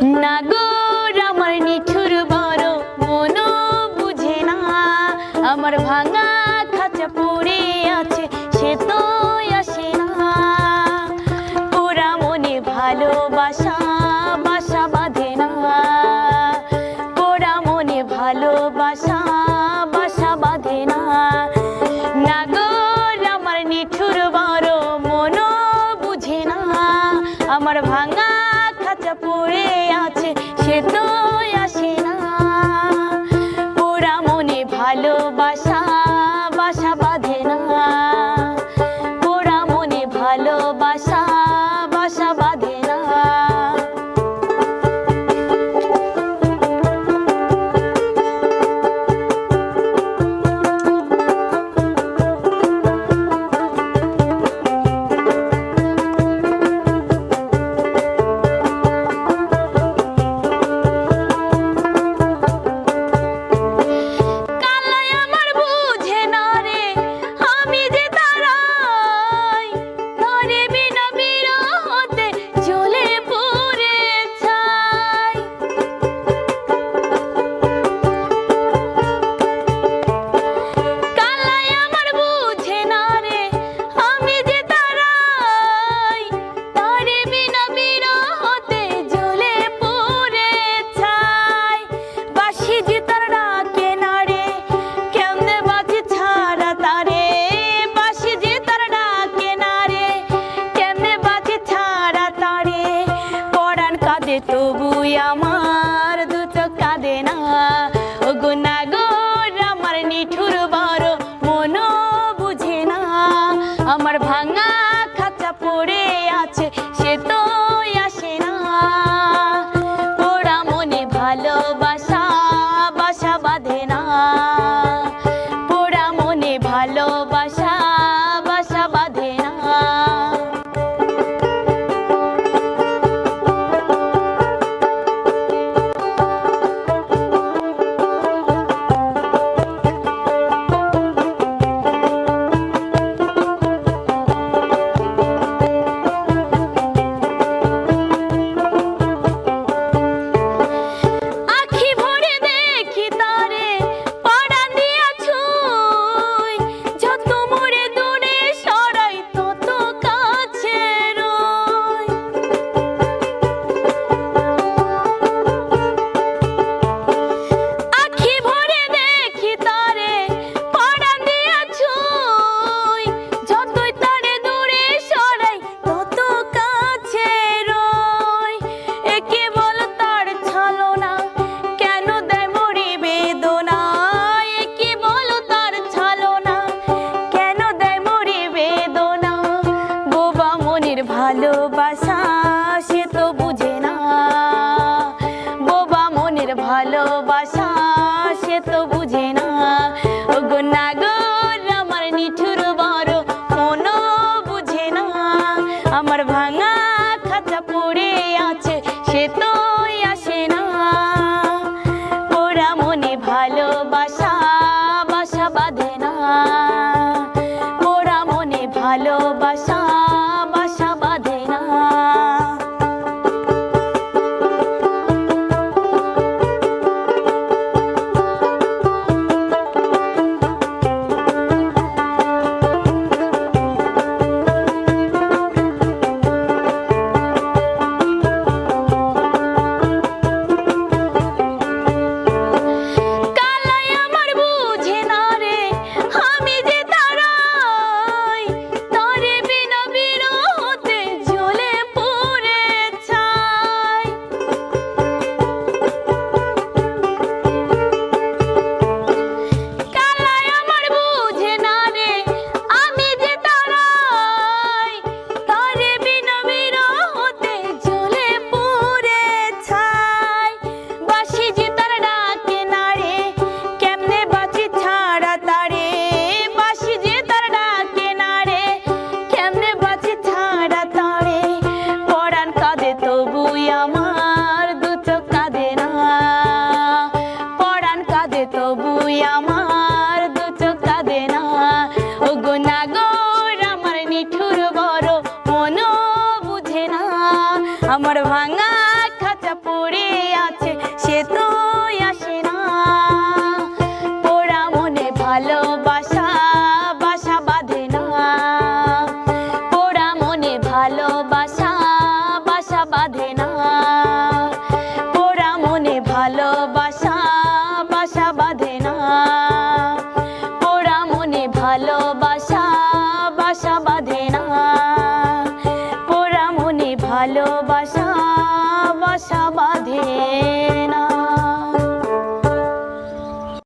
Nagoo. কাঁদে তবু আমার, দু চোখ কাঁদে না। ও গুণাগর, আমার নিঠুর বড় মন বুঝে না। আমার ভাঙা খাঁচা পড়ে ভালোবাসা না আমার নিঠুর বড় মন বুঝে না। আমার ভাঙা